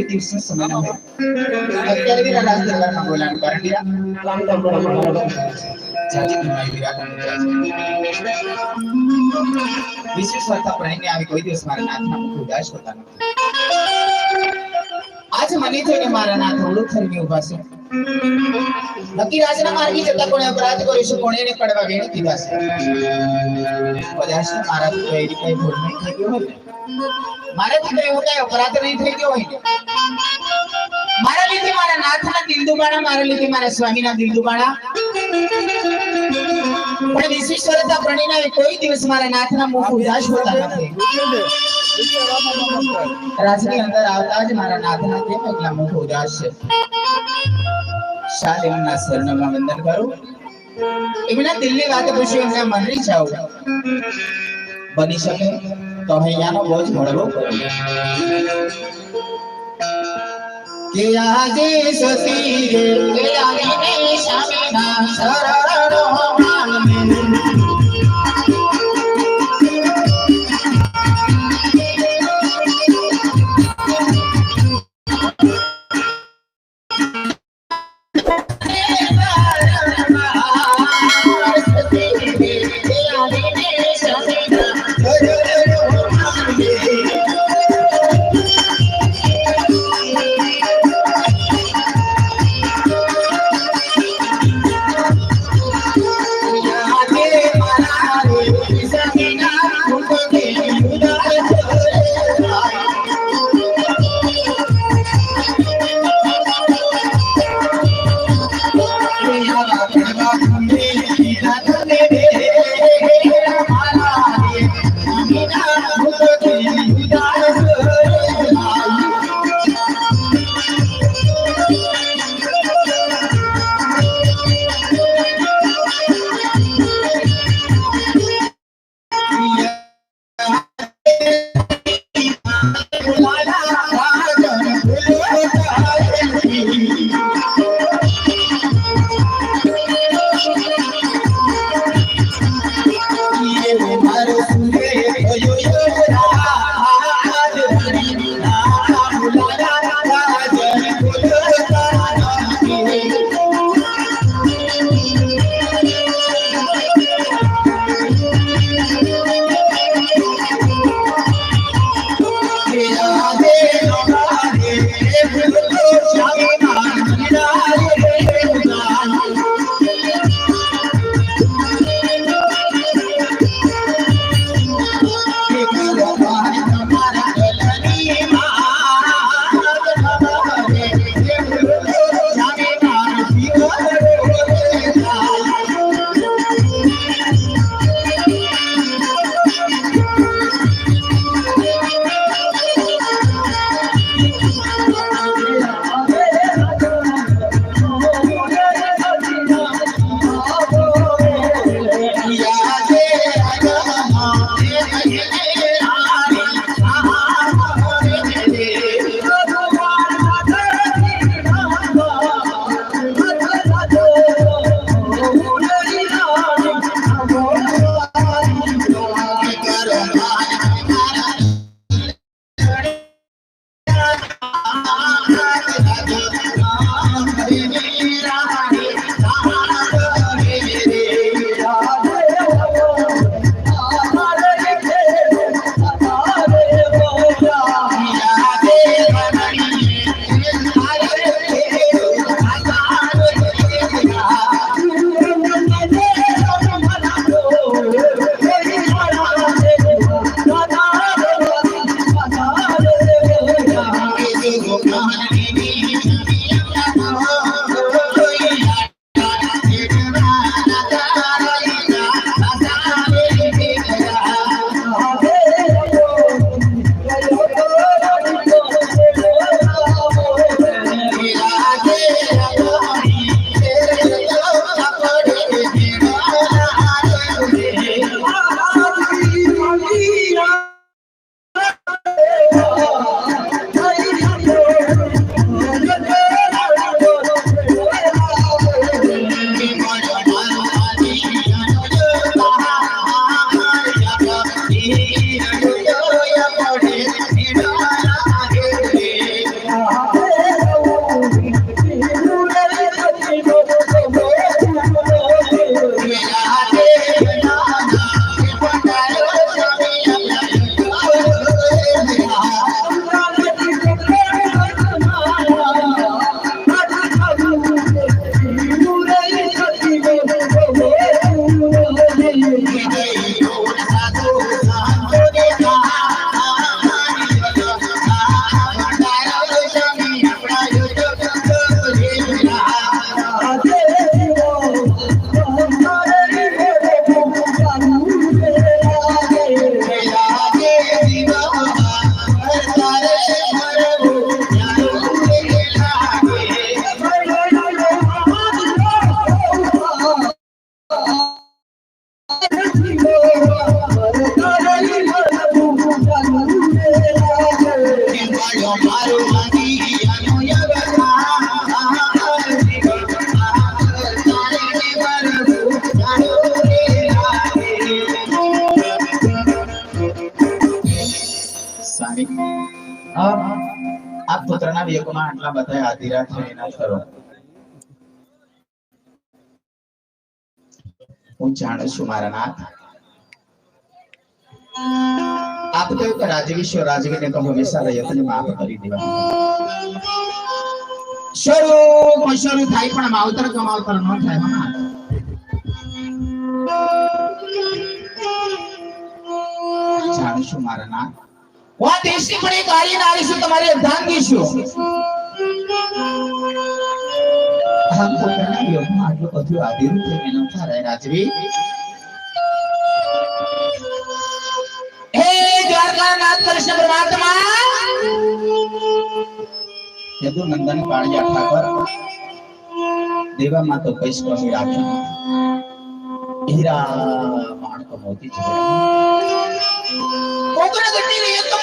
કોઈ દિવસ સમય ન હોય અત્યારે બી રાજ દરબારમાં બોલાણ કારણ કે જાજી તમારી વિરાટ વિશેષ વાર્તા પ્રણીને આવી કોઈ દિવસ મારા નાથના મુખ ઉદાસ હોતા નથી આજ મને થઈને મારા નાથ ઓળખ થઈને ઊભા છે. નક્કી રાજના માર્ગે છે છે. મારા કઈ કઈ સ્વામીના દિલ પણ વિશેષરતા પ્રણીના કોઈ દિવસ મારા નાથના મુખ ઉદાસ હોતા નથી. રાજની અંદર આવતા જ મારા નાથના તે પગલા મોટો ઉદાસ શાલ એમના વંદન કરું. એમના દિલની વાત પૂછી એમના મનની જાઉં બની શકે તો અહીંયાનો બોજ મળવો પડે. કે આજે સતી રે, કે આવીને શામીના શરણો માનવે Para o you સ્વામી આ પુત્રના વિયોગમાં આટલા બધા આધીરા છે, એના કરો હું જાણું છું મારા નાથ. આપ તો એક રાજવીશ્વર રાજવીને તો હંમેશા રયતને માફ કરી દેવા શરૂ શરૂ થાય પણ માવતર કમાવતર ન થાય, હો. જાણું છું મારા નાથ. હું આ દેશની પણ એક આર્ય નારી છું તમારી અર્ધાંગી છું આમ પોતાના યોગમાં આટલું બધું આધીન થઈને ન થાય રાજવી હે દ્વારકાનાથ કૃષ્ણ પરમાત્મા યદુ નંદન કાળિયા ઠાકર દેવામાં તો કઈશ કમી રાખ્યું હીરા માણકો મોતી છે કોકણ ગટી રહી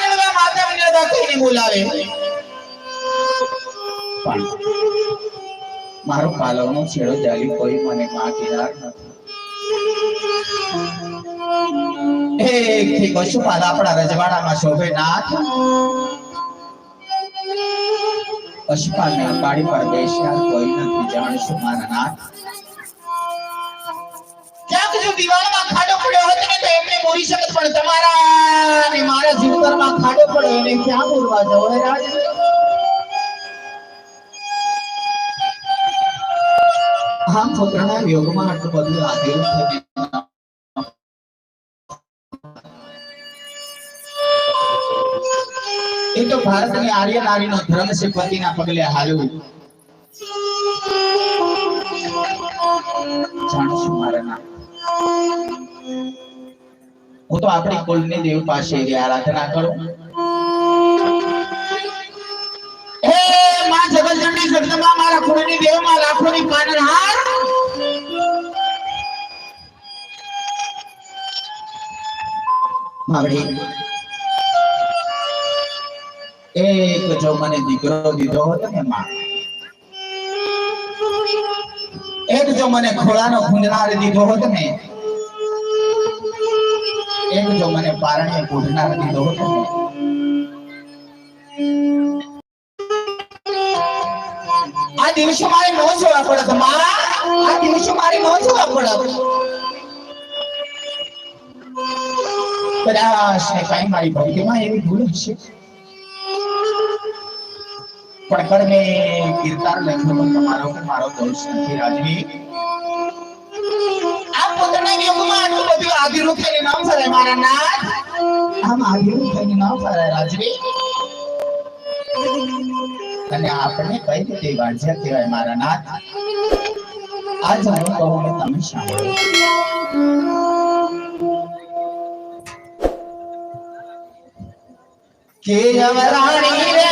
મને માતા કહીને બોલાવે. પણ મારો પાલવનો છેડો જાલી કોઈ મને માં કિનાર નથી. હે પશુપાલ આપણા રજવાડામાં શોભે નાથ પશુપાલ ને બાડી પર બેસ્યા કોઈ નથી જાણશું મારા નાથ. ને તો એમને મોરી શકત પણ તમારા ભારતની આર્ય ધર્મ છે, પતિના પગલે હાલવું. જાણશું મારા નામ. હું તો આપણી કુલની દેવ પાસે આરાધના કરું. એક જો મને દીકરો દીધો હતો ને માં, એક જો મને ખોળાનો ખૂંદનાર દીધો હતો ને જો મને પારણે પૂજનાર દીધો દો. આ દિવસે મારે નો જોવા પડતમાં આ દિવસે મારે નો જોવા પડત કદાચ ને કઈ મારી ભક્તિમાં એવી ભૂલ હશે. પણ કર્મે કીર્તાર લખ્યો તમારો મારો દોષ નથી રાજવી. આ અને આપણે કઈ રીતે વાંચ્યા કહેવાય, મારા નાથ? આ જાણો કહું તમે સાંભળો. કે અવરાણી રે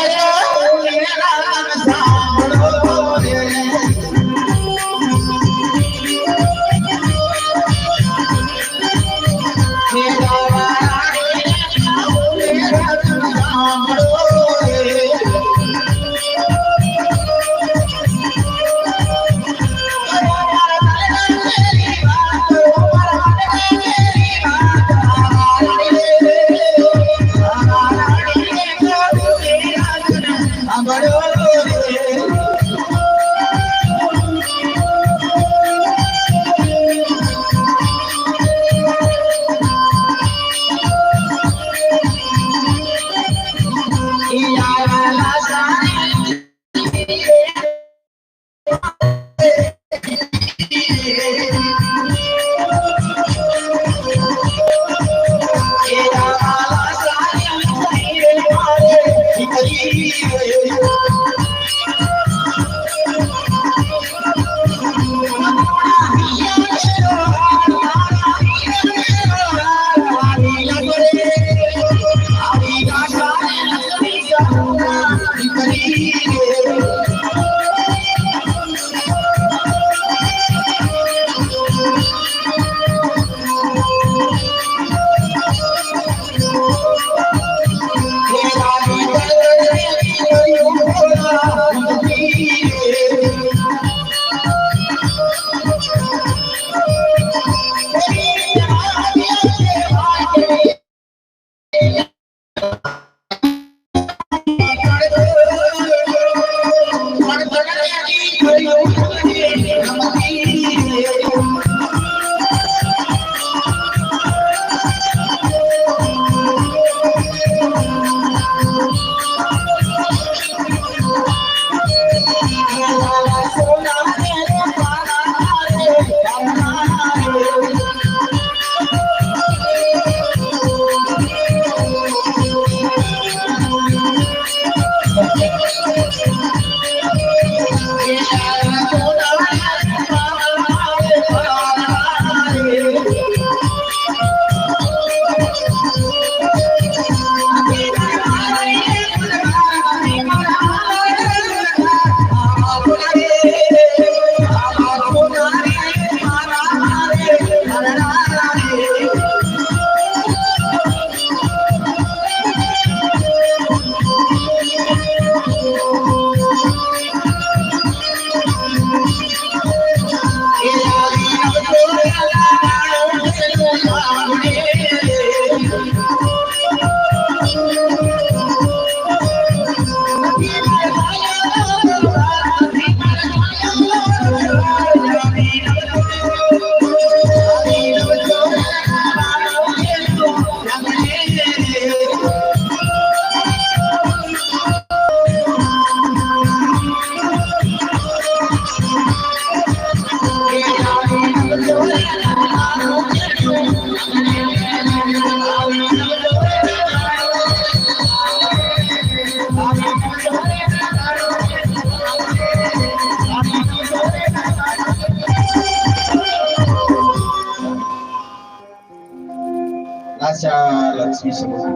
પાછા લક્ષ્મી સમૂહ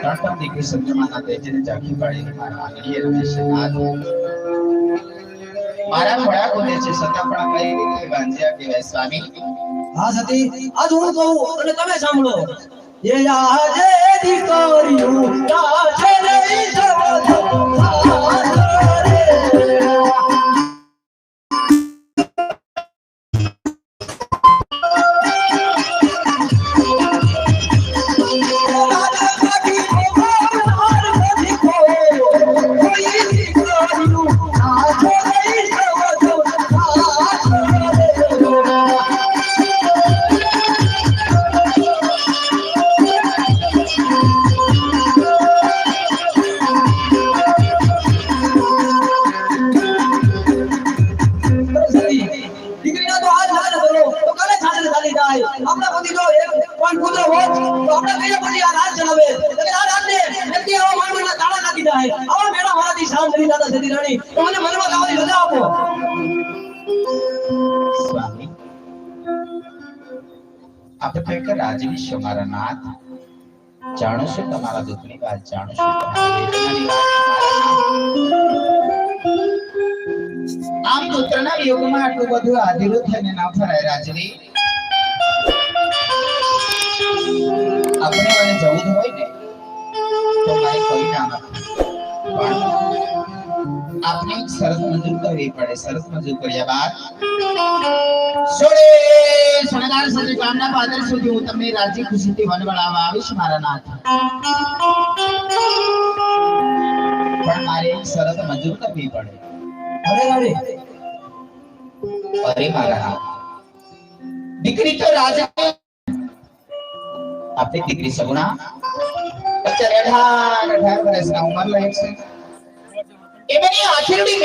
ત્રણ દીકરી સંતમાના તેજને ઝાંખી પાડીને મારા આંગળીએ રમે છે. નાથ મારા ખોળા કૂદે છે. છતાં પણ કઈ રીતે બાંધ્યા કહેવાય, સ્વામી. હા, સતી. આજ હું કહું અને તમે સાંભળો. એ આજે દીકરીઓ રાશે નહીં સવજો આપ તો એક રાજવીશ મારા નાથ. જાણો છો તમારા દુઃખની વાત, જાણો છો આમ પુત્રના વિયોગમાં આટલું બધું આધીરો થઈને ના ફરાય રાજવી. આપણે મને જવું હોય ને, તો મારે કોઈ ના નથી પણ આપને સરસ મંજૂર કરવી પડે સરસ મંજૂર કર્યા બાદ સોળે સુધી ગામના પાદર સુધી હું તમને રાજી ખુશીથી વનવડાવવા આવીશ મારા નાથ. પણ મારે સરસ મંજૂર કરવી પડે. અરે અરે. અરે મારા નાથ દીકરી તો રાજા. આપણી દીકરી સગુણા. અત્યારે અઢાર અઢાર વર્ષના ઉંમર લાયક છે. એમની આખીરડી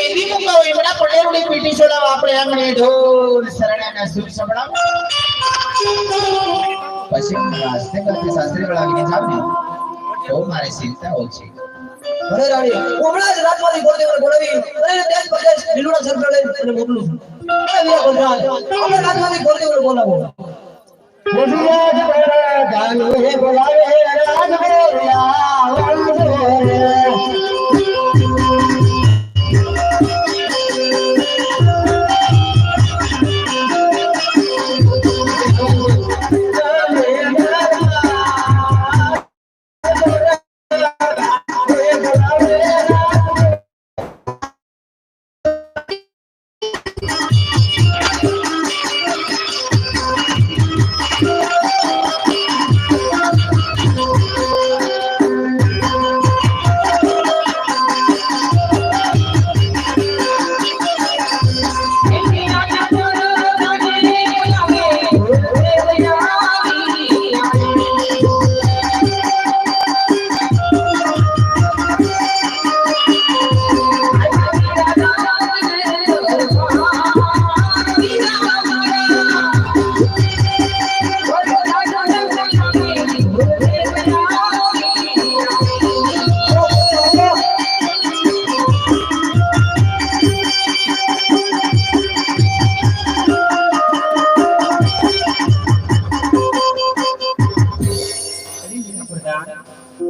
ગોળદેવને બોલાવો.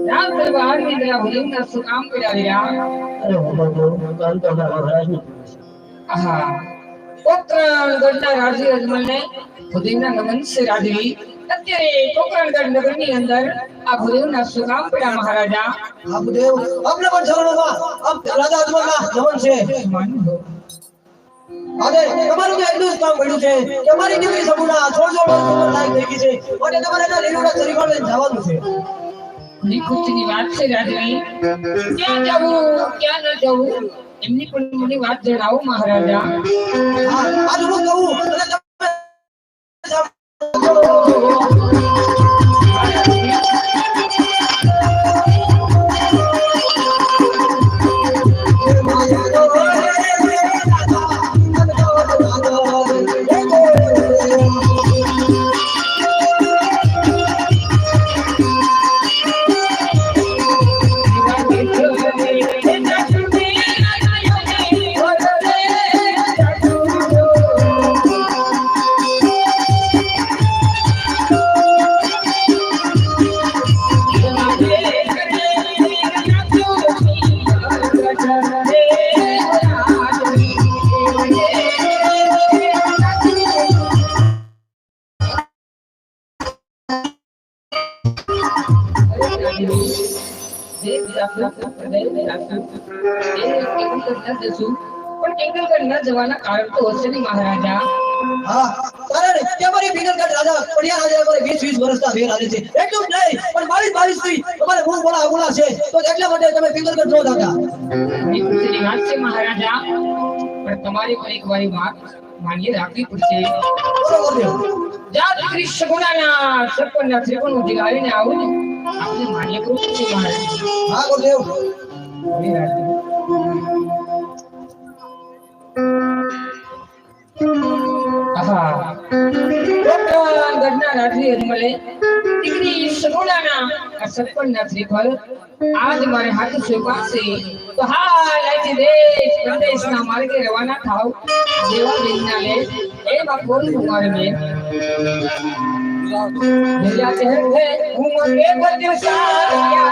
કર્યા તમારું તો એટલું કામ પડ્યું છે તમારી દીકરી સગુણા છોડ છોડ થઈ ગઈ છે. તમારે જવાનું છે. ખુશીની વાત છે રાજાની ક્યાં જવું ક્યાં ન જવું એમની પણ મને વાત જણાવો મહારાજા. જવાના હશે ને મહારાજા? હા. કારણ કે અમારી રાજા પડિયા રાજા અમારે 20 20 વર્ષના વેર આવે છે. એટલું જ નહીં પણ 22 22 થી તમારે બહુ બોલા અગુલા છે. તો એટલા માટે તમે ભીગરગઢ નો દાદા એ વાત છે મહારાજા પણ તમારે પણ એક વારી વાત માન્ય રાખવી પડશે. દિગાડીને આવું ને આપણે માન્ય કરવું પડશે મહારાજા. હા ગુરુદેવ. ગઢના રાજવી અજમલે દીકરી શ્રીફળ. આજ મારે હાથ સ્વીકારશે તો હાલ અહીંથી દેશ, પ્રદેશના માર્ગે રવાના થાવ. દેવા દિનના લે એમાં કોઈ મારે મેં ભેજા ચહેર છે હું મને બદસાયા